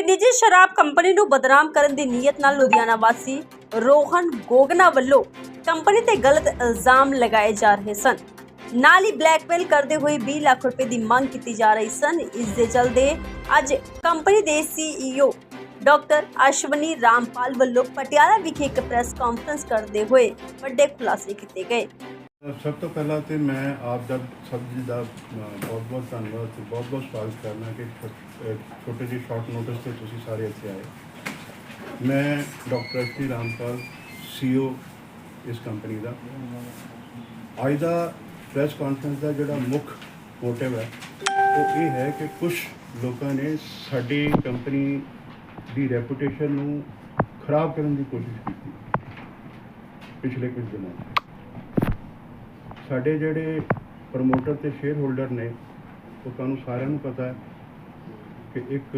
ਕਿ ਨਿੱਜੀ ਸ਼ਰਾਬ ਕੰਪਨੀ ਨੂੰ ਬਦਨਾਮ ਕਰਨ ਦੀ ਨੀਅਤ ਨਾਲ ਲੁਧਿਆਣਾ ਵਾਸੀ ਰੋਹਨ ਗੋਗਨਾ ਵੱਲੋਂ ਕੰਪਨੀ ਤੇ ਗਲਤ ਇਲਜ਼ਾਮ ਲਗਾਏ ਜਾ ਰਹੇ ਸਨ। ਨਾਲ ਹੀ ਬਲੈਕਮੇਲ ਕਰਦੇ ਹੋਏ 20 ਲੱਖ ਰੁਪਏ ਦੀ ਮੰਗ ਕੀਤੀ ਜਾ ਰਹੀ ਸਨ। ਇਸ ਦੇ ਚਲਦੇ ਅੱਜ ਕੰਪਨੀ ਦੇ ਸੀਈਓ ਡਾਕਟਰ ਅਸ਼ਵਨੀ ਰਾਮਪਾਲ ਵੱਲੋਂ ਪਟਿਆਲਾ ਵਿਖੇ ਇੱਕ ਪ੍ਰੈਸ ਕਾਨਫਰੰਸ ਕਰਦੇ ਹੋਏ ਵੱਡੇ ਖੁਲਾਸੇ ਕੀਤੇ ਗਏ। ਸਭ ਤੋਂ ਪਹਿਲਾਂ ਤੇ ਮੈਂ ਆਪ ਦਾ ਸਭ ਜੀ ਦਾ ਬਹੁਤ ਬਹੁਤ ਧੰਨਵਾਦ ਤੇ ਬਹੁਤ ਬਹੁਤ ਸਵਾਗਤ ਕਰਨਾ ਕਿ ਛੋਟੇ ਜਿਹੇ ਸ਼ਾਰਟ ਨੋਟਿਸ ਤੇ ਤੁਸੀਂ ਸਾਰੇ ਇੱਥੇ ਆਏ। ਮੈਂ ਡਾਕਟਰ ਸ਼੍ਰੀ ਰਾਮਪਾਲ ਸੀਓ ਇਸ ਕੰਪਨੀ ਦਾ। ਅੱਜ ਦਾ ਪ੍ਰੈਸ ਕਾਨਫਰੰਸ ਦਾ ਜਿਹੜਾ ਮੁੱਖ ਮੋਟਿਵ ਹੈ, ਉਹ ਇਹ ਹੈ ਕਿ ਕੁਝ ਲੋਕਾਂ ਨੇ ਸਾਡੀ ਕੰਪਨੀ ਦੀ ਰੈਪੂਟੇਸ਼ਨ ਨੂੰ ਖਰਾਬ ਕਰਨ ਦੀ ਕੋਸ਼ਿਸ਼ ਕੀਤੀ ਪਿਛਲੇ ਕੁਝ ਦਿਨਾਂ 'ਚ ਸਾਡੇ ਜਿਹੜੇ ਪ੍ਰਮੋਟਰ ਤੇ ਸ਼ੇਅਰ ਹੋਲਡਰ ਨੇ, ਉਹ ਤੁਹਾਨੂੰ ਸਾਰਿਆਂ ਨੂੰ ਪਤਾ ਹੈ ਕਿ ਇੱਕ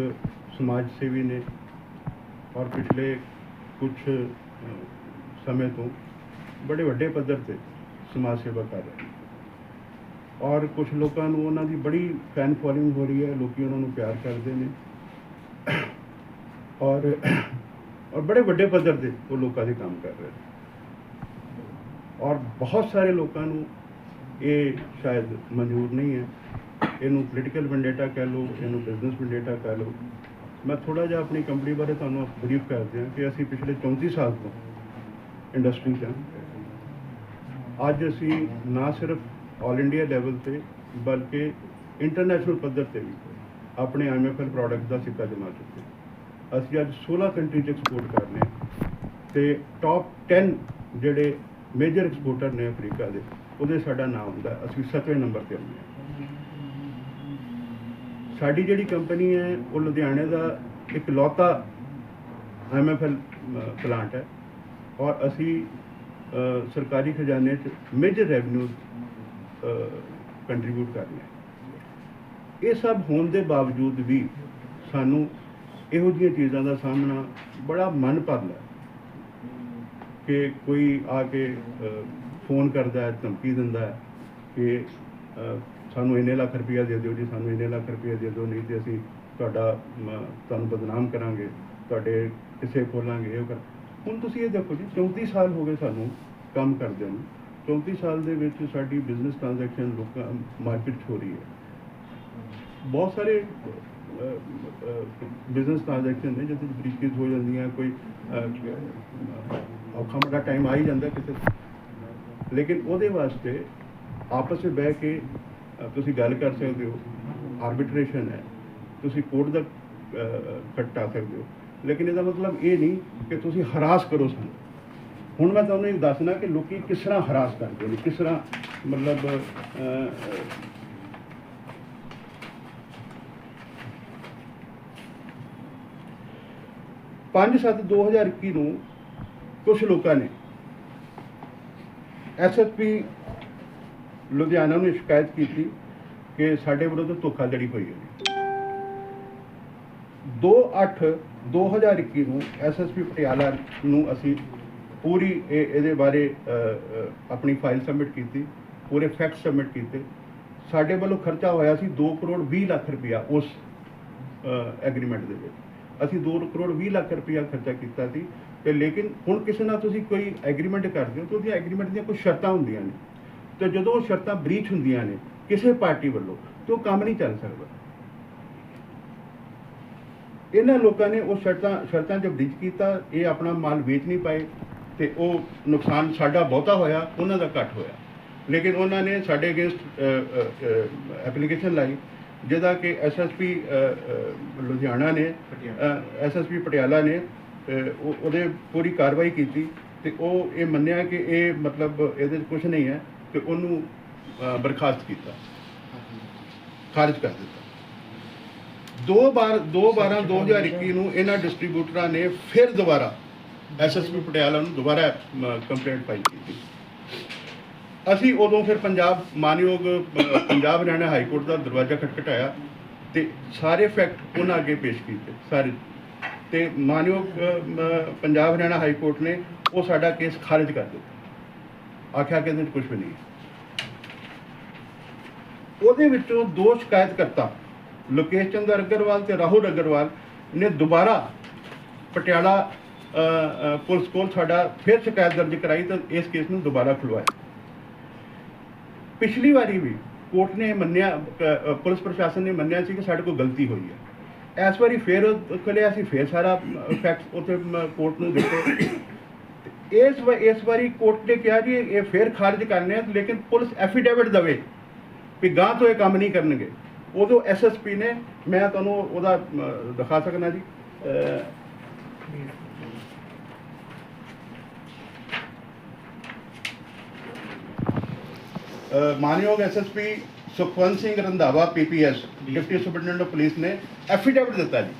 ਸਮਾਜ ਸੇਵੀ ਨੇ ਔਰ ਪਿਛਲੇ ਕੁਝ ਸਮੇਂ ਤੋਂ ਬੜੇ ਵੱਡੇ ਪੱਧਰ ਤੇ ਸਮਾਜ ਸੇਵਾ ਕਰ ਰਹੇ ਨੇ। ਔਰ ਕੁਝ ਲੋਕਾਂ ਨੂੰ ਉਹਨਾਂ ਦੀ ਬੜੀ ਫੈਨ ਫੋਲੋਇੰਗ ਹੋ ਰਹੀ ਹੈ, ਲੋਕੀ ਉਹਨਾਂ ਨੂੰ ਪਿਆਰ ਕਰਦੇ ਨੇ। ਔਰ ਔਰ ਬੜੇ ਵੱਡੇ ਪੱਧਰ ਤੇ ਉਹ ਲੋਕਾਂ ਦੇ ਕੰਮ ਕਰ ਰਹੇ ਨੇ। ਔਰ ਬਹੁਤ ਸਾਰੇ ਲੋਕਾਂ ਨੂੰ ਇਹ ਸ਼ਾਇਦ ਮਨਜ਼ੂਰ ਨਹੀਂ ਹੈ। ਇਹਨੂੰ ਪੋਲੀਟੀਕਲ ਵੈਂਡੇਟਾ ਕਹਿ ਲਓ, ਇਹਨੂੰ ਬਿਜ਼ਨਸ ਵੈਂਡੇਟਾ ਕਹਿ ਲਓ। ਮੈਂ ਥੋੜਾ ਜਿਹਾ ਆਪਣੀ ਕੰਪਨੀ ਬਾਰੇ ਤੁਹਾਨੂੰ ਬਰੀਫ ਕਰ ਦਿਆਂ ਕਿ ਅਸੀਂ ਪਿਛਲੇ 34 ਸਾਲ ਤੋਂ ਇੰਡਸਟਰੀ 'ਚ ਹਾਂ। ਅੱਜ ਅਸੀਂ ਨਾ ਸਿਰਫ ਆਲ ਇੰਡੀਆ ਲੈਵਲ ਤੇ, ਬਲਕਿ ਇੰਟਰਨੈਸ਼ਨਲ ਪੱਧਰ ਤੇ ਵੀ ਆਪਣੇ ਆਈਐਮਐਫਐਲ ਪ੍ਰੋਡਕਟ ਦਾ ਸਿੱਕਾ ਜਮਾ ਚੁੱਕੇ ਅਸੀਂ ਅੱਜ 16 ਕੰਟਰੀ 'ਚ ਐਕਸਪੋਰਟ ਕਰ ਰਹੇ ਹਾਂ ਤੇ ਟੌਪ 10 ਜਿਹੜੇ ਮੇਜਰ ਐਕਸਪੋਰਟਰ ਨੇ ਅਫਰੀਕਾ ਦੇ। ਉਹਦੇ ਸਾਡਾ ਨਾਮ ਹੁੰਦਾ, ਅਸੀਂ 7ਵੇਂ ਨੰਬਰ ਤੇ ਆਉਂਦੇ ਹਾਂ। ਸਾਡੀ ਜਿਹੜੀ ਕੰਪਨੀ ਹੈ, ਉਹ ਲੁਧਿਆਣੇ ਦਾ ਇੱਕ ਲੌਤਾ ਐਮਐਫਐਲ ਪਲਾਂਟ ਹੈ। ਔਰ ਅਸੀਂ ਸਰਕਾਰੀ ਖਜ਼ਾਨੇ 'ਚ ਮੇਜਰ ਰੈਵਨਿਊ ਕੰਟਰੀਬਿਊਟ ਕਰ ਰਹੇ ਹਾਂ। ਇਹ ਸਭ ਹੋਣ ਦੇ ਬਾਵਜੂਦ ਵੀ ਸਾਨੂੰ ਇਹੋ ਜਿਹੀਆਂ ਚੀਜ਼ਾਂ ਦਾ ਸਾਹਮਣਾ ਬੜਾ ਮਨ ਭਰਦਾ ਕਿ ਕੋਈ ਆ ਕੇ ਫੋਨ ਕਰਦਾ ਹੈ, ਧਮਕੀ ਦਿੰਦਾ ਹੈ ਕਿ ਸਾਨੂੰ ਇੰਨੇ ਲੱਖ ਰੁਪਇਆ ਦੇ ਦਿਓ ਜੀ, ਸਾਨੂੰ ਇੰਨੇ ਲੱਖ ਰੁਪਇਆ ਦੇ ਦਿਓ, ਨਹੀਂ ਤੇ ਅਸੀਂ ਤੁਹਾਡਾ ਤੁਹਾਨੂੰ ਬਦਨਾਮ ਕਰਾਂਗੇ, ਤੁਹਾਡੇ ਕਿਸੇ ਖੋਲਾਂਗੇ, ਇਹ ਕਰ। ਹੁਣ ਤੁਸੀਂ ਇਹ ਦੇਖੋ ਜੀ 34 ਸਾਲ ਹੋ ਗਏ ਸਾਨੂੰ ਕੰਮ ਕਰਦੇ ਨੂੰ। 34 ਸਾਲ ਦੇ ਵਿੱਚ ਸਾਡੀ ਬਿਜ਼ਨਸ ਟ੍ਰਾਂਜੈਕਸ਼ਨ ਲੋਕਾਂ ਮਾਰਕੀਟ 'ਚ ਹੋ ਰਹੀ ਹੈ। ਬਹੁਤ ਸਾਰੇ ਬਿਜ਼ਨਸ ਟ੍ਰਾਂਜੈਕਸ਼ਨ ਨੇ ਜਿਹਦੇ ਵਿੱਚ ਬਰੀਕੇਜ ਹੋ ਜਾਂਦੀਆਂ, ਕੋਈ ਔਖਾ ਮੋਟਾ ਟਾਈਮ ਆ ਹੀ ਜਾਂਦਾ ਕਿਸੇ ਲੇਕਿਨ ਉਹਦੇ ਵਾਸਤੇ ਆਪਸ ਵਿੱਚ ਬਹਿ ਕੇ ਤੁਸੀਂ ਗੱਲ ਕਰ ਸਕਦੇ ਹੋ ਆਰਬਿਟ੍ਰੇਸ਼ਨ ਹੈ। ਤੁਸੀਂ ਕੋਰਟ ਦਾ ਕੱਟਾ ਸਕਦੇ ਹੋ। ਲੇਕਿਨ ਇਹਦਾ ਮਤਲਬ ਇਹ ਨਹੀਂ ਕਿ ਤੁਸੀਂ ਹਰਾਸ ਕਰੋ ਸਾਨੂੰ। ਹੁਣ ਮੈਂ ਤੁਹਾਨੂੰ ਇਹ ਦੱਸਣਾ ਕਿ ਲੋਕੀ ਕਿਸ ਤਰ੍ਹਾਂ ਹਰਾਸ ਕਰਦੇ ਨੇ, ਕਿਸ ਤਰ੍ਹਾਂ ਮਤਲਬ ਪੰਜ ਸੱਤ 2021 ਨੂੰ ਕੁਝ ਲੋਕਾਂ ਨੇ ਐਸਐਸਪੀ ਲੁਧਿਆਣਾ ਨੂੰ ਸ਼ਿਕਾਇਤ ਕੀਤੀ ਕਿ ਸਾਡੇ ਵਿਰੁੱਧ ਧੋਖਾਧੜੀ ਹੋਈ ਹੈ। 2/8 2021 ਨੂੰ ਐਸਐਸਪੀ ਪਟਿਆਲਾ ਨੂੰ ਅਸੀਂ ਪੂਰੀ ਇਹ- ਇਹਦੇ ਬਾਰੇ ਆਪਣੀ ਫਾਈਲ ਸਬਮਿਟ ਕੀਤੀ, ਪੂਰੇ ਫੈਕਟ ਸਬਮਿਟ ਕੀਤੇ। ਸਾਡੇ ਵੱਲੋਂ ਖਰਚਾ ਹੋਇਆ ਸੀ 2 ਕਰੋੜ 20 ਲੱਖ ਰੁਪਇਆ ਉਸ ਐਗਰੀਮੈਂਟ ਦੇ ਵਿੱਚ। ਅਸੀਂ 2 ਕਰੋੜ 20 ਲੱਖ ਰੁਪਇਆ ਖਰਚਾ ਕੀਤਾ ਸੀ। ਤੇ ਲੇਕਿਨ ਹੁਣ ਕਿਸੇ ਨਾਲ ਤੁਸੀਂ ਕੋਈ ਐਗਰੀਮੈਂਟ ਕਰਦੇ ਹੋ ਤਾਂ ਉਹਦੀਆਂ ਐਗਰੀਮੈਂਟ ਦੀਆਂ ਕੁਝ ਸ਼ਰਤਾਂ ਹੁੰਦੀਆਂ ਨੇ। ਤੇ ਜਦੋਂ ਉਹ ਸ਼ਰਤਾਂ ਬ੍ਰੀਚ ਹੁੰਦੀਆਂ ਨੇ ਕਿਸੇ ਪਾਰਟੀ ਵੱਲੋਂ ਤੇ ਉਹ ਕੰਮ ਨਹੀਂ ਚੱਲ ਸਕਦਾ। ਇਹਨਾਂ ਲੋਕਾਂ ਨੇ ਉਹ ਸ਼ਰਤਾਂ ਸ਼ਰਤਾਂ 'ਚ ਬ੍ਰੀਚ ਕੀਤਾ ਇਹ ਆਪਣਾ ਮਾਲ ਵੇਚ ਨਹੀਂ ਪਾਏ ਤੇ ਉਹ ਨੁਕਸਾਨ ਸਾਡਾ ਬਹੁਤਾ ਹੋਇਆ ਉਹਨਾਂ ਦਾ ਘੱਟ ਹੋਇਆ। ਲੇਕਿਨ ਉਹਨਾਂ ਨੇ ਸਾਡੇ ਅਗੇਂਸਟ ਐਪਲੀਕੇਸ਼ਨ ਲਾਈ ਜਿਹਦਾ ਕਿ ਐਸਐਸਪੀ ਲੁਧਿਆਣਾ ਨੇ ਐਸਐਸਪੀ ਪਟਿਆਲਾ ਨੇ ਉਹਦੇ ਪੂਰੀ ਕਾਰਵਾਈ ਕੀਤੀ ਤੇ ਉਹ ਇਹ ਮੰਨਿਆ ਕਿ ਇਹ ਮਤਲਬ ਇਹਦੇ 'ਚ ਕੁਝ ਨਹੀਂ ਹੈ ਤੇ ਉਹਨੂੰ ਬਰਖਾਸਤ ਕੀਤਾ। ਖਾਰਜ ਕਰ ਦਿੱਤਾ। ਦੋ ਬਾਰ 2 12 2021 ਨੂੰ ਇਹਨਾਂ ਡਿਸਟ੍ਰੀਬਿਊਟਰਾਂ ਨੇ ਫਿਰ ਦੁਬਾਰਾ ਐਸਐਸਪੀ ਪਟਿਆਲਾ ਨੂੰ ਦੁਬਾਰਾ ਕੰਪਲੇਂਟ ਫਾਈਲ ਕੀਤੀ। ਅਸੀਂ ਉਦੋਂ ਫਿਰ ਪੰਜਾਬ ਮਾਨਯੋਗ ਪੰਜਾਬ ਹਰਿਆਣਾ ਹਾਈ ਕੋਰਟ ਦਾ ਦਰਵਾਜ਼ਾ ਖਟਖਟਾਇਆ ਤੇ ਸਾਰੇ ਫੈਕਟ ਉਹਨਾਂ ਅੱਗੇ ਪੇਸ਼ ਕੀਤੇ, ਸਾਰੇ ਤੇ ਮਾਨਯੋਗ ਪੰਜਾਬ ਹਰਿਆਣਾ ਹਾਈ ਕੋਰਟ ਨੇ ਉਹ ਸਾਡਾ ਕੇਸ ਖਾਰਜ ਕਰ ਦਿੱਤਾ। ਆਖਿਆ ਕਿ ਇਹਦੇ ਵਿੱਚ ਕੁਝ ਵੀ ਨਹੀਂ ਉਹਦੇ ਵਿੱਚੋਂ ਦੋ ਸ਼ਿਕਾਇਤਕਰਤਾ, ਲੋਕੇਸ਼ ਚੰਦਰ ਅਗਰਵਾਲ ਤੇ ਰਾਹੁਲ ਅਗਰਵਾਲ ਨੇ ਦੁਬਾਰਾ ਪਟਿਆਲਾ ਪੁਲਿਸ ਕੋਲ ਸਾਡਾ ਫਿਰ ਸ਼ਿਕਾਇਤ ਦਰਜ ਕਰਾਈ ਤਾਂ ਇਸ ਕੇਸ ਨੂੰ ਦੁਬਾਰਾ ਖੁਲਵਾਇਆ। ਪਿਛਲੀ ਵਾਰੀ ਵੀ ਕੋਰਟ ਨੇ ਮੰਨਿਆ ਪੁਲਿਸ ਪ੍ਰਸ਼ਾਸਨ ਨੇ ਮੰਨਿਆ ਸੀ ਕਿ ਸਾਡੇ ਕੋਲ ਗਲਤੀ ਹੋਈ ਹੈ। ਇਸ ਵਾਰੀ ਫਿਰ ਖਲਿਆ ਸੀ ਫਿਰ ਸਾਰਾ ਫੈਕਟਸ ਉੱਥੇ ਕੋਰਟ ਨੂੰ ਦਿੱਤੇ। ਇਸ ਇਸ ਵਾਰੀ ਕੋਰਟ ਨੇ ਕਿਹਾ ਜੀ ਇਹ ਫਿਰ ਖਾਰਜ ਕਰਨੇ ਆ ਲੇਕਿਨ ਪੁਲਿਸ ਐਫੀਡੇਵਿਟ ਦਵੇ ਵੀ ਗਾਂ ਤੋਂ ਇਹ ਕੰਮ ਨਹੀਂ ਕਰਨਗੇ। ਉਦੋਂ ਐਸਐਸਪੀ ਨੇ ਮੈਂ ਤੁਹਾਨੂੰ ਉਹਦਾ ਦਿਖਾ ਸਕਦਾ ਜੀ। ਅ, ਅ, ਮਾਨਯੋਗ SSP Sukhwant Singh Randhawa PPS deputy superintendent of police ਨੇ ਐਫੀਡੇਵਿਟ ਦਿੱਤਾ ਜੀ।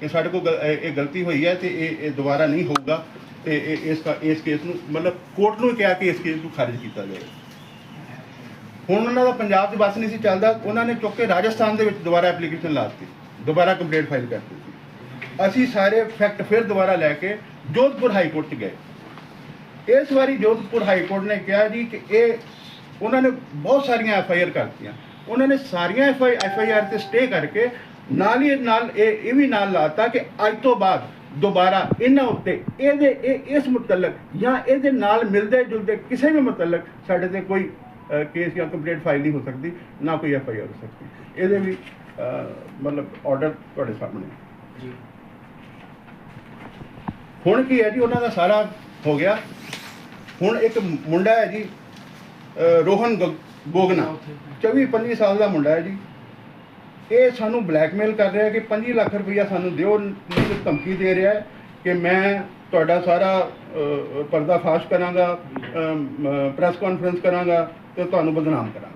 ਕਿ ਸਾਡੇ ਕੋਲ ਗਲ- ਇਹ ਗਲਤੀ ਹੋਈ ਹੈ ਤੇ ਇਹ ਇਹ ਦੁਬਾਰਾ ਨਹੀਂ ਹੋਊਗਾ ਤੇ ਇਹ ਇਸ ਇਸ ਕੇਸ ਨੂੰ ਮਤਲਬ ਕੋਰਟ ਨੂੰ ਕਿਹਾ ਕਿ ਇਸ ਕੇਸ ਨੂੰ ਖਾਰਜ ਕੀਤਾ ਜਾਵੇ। ਹੁਣ ਉਹਨਾਂ ਦਾ ਪੰਜਾਬ 'ਚ ਬਸ ਨਹੀਂ ਸੀ ਚੱਲਦਾ, ਉਹਨਾਂ ਨੇ ਚੁੱਕ ਕੇ ਰਾਜਸਥਾਨ ਦੇ ਵਿੱਚ ਦੁਬਾਰਾ ਐਪਲੀਕੇਸ਼ਨ ਲਾ ਦਿੱਤੀ, ਦੁਬਾਰਾ ਕੰਪਲੇਂਟ ਫਾਈਲ ਕਰ ਦਿੱਤੀ। ਅਸੀਂ ਸਾਰੇ ਫੈਕਟ ਫਿਰ ਦੁਬਾਰਾ ਲੈ ਕੇ ਜੋਧਪੁਰ ਹਾਈ ਕੋਰਟ 'ਚ ਗਏ। ਇਸ ਵਾਰੀ ਜੋਧਪੁਰ ਹਾਈ ਕੋਰਟ ਨੇ ਕਿਹਾ ਜੀ ਕਿ ਇਹ ਉਹਨਾਂ ਨੇ ਬਹੁਤ ਸਾਰੀਆਂ ਐਫ ਆਈ ਆਰ ਕਰਤੀਆਂ। ਉਹਨਾਂ ਨੇ ਸਾਰੀਆਂ F I F I R ਤੇ ਸਟੇ ਕਰਕੇ ਨਾਲ ਹੀ ਨਾਲ ਇਹ ਇਹ ਵੀ ਨਾਲ ਲਾਤਾ ਕਿ ਅੱਜ ਤੋਂ ਬਾਅਦ ਦੁਬਾਰਾ ਇਹਨਾਂ ਉੱਤੇ ਇਹਦੇ ਇਹ ਇਸ ਮੁਤਲਕ ਜਾਂ ਇਹਦੇ ਨਾਲ ਮਿਲਦੇ ਜੁਲਦੇ ਕਿਸੇ ਵੀ ਮੁਤਲਕ ਸਾਡੇ ਤੇ ਕੋਈ ਕੇਸ ਜਾਂ ਕੰਪਲੇਂਟ ਫਾਈਲ ਨਹੀਂ ਹੋ ਸਕਦੀ ਨਾ ਕੋਈ ਐਫ ਆਈ ਆਰ ਹੋ ਸਕਦੀ। ਇਹਦੇ ਵੀ ਮਤਲਬ ਆਰਡਰ ਤੁਹਾਡੇ ਸਾਹਮਣੇ। ਜੀ। ਹੁਣ ਕੀ ਹੈ ਜੀ ਉਹਨਾਂ ਦਾ ਸਾਰਾ ਹੋ ਗਿਆ। ਹੁਣ ਇੱਕ ਮੁੰਡਾ ਹੈ ਜੀ ਰੋਹਨ ਗ- ਗੋਗਨਾ 24 25 ਸਾਲ ਦਾ ਮੁੰਡਾ ਹੈ ਜੀ। ਇਹ ਸਾਨੂੰ ਬਲੈਕਮੇਲ ਕਰ ਰਿਹਾ ਕਿ 25 ਲੱਖ ਰੁਪਈਆ ਸਾਨੂੰ ਦਿਓ ਨਹੀਂ ਤਾਂ ਧਮਕੀ ਦੇ ਰਿਹਾ ਹੈ ਕਿ ਮੈਂ ਤੁਹਾਡਾ ਸਾਰਾ ਅਹ, ਪਰਦਾਫਾਸ਼ ਕਰਾਂਗਾ ਪ੍ਰੈਸ ਕਾਨਫਰੰਸ ਕਰਾਂਗਾ ਤੇ ਤੁਹਾਨੂੰ ਬਦਨਾਮ ਕਰਾਂਗਾ।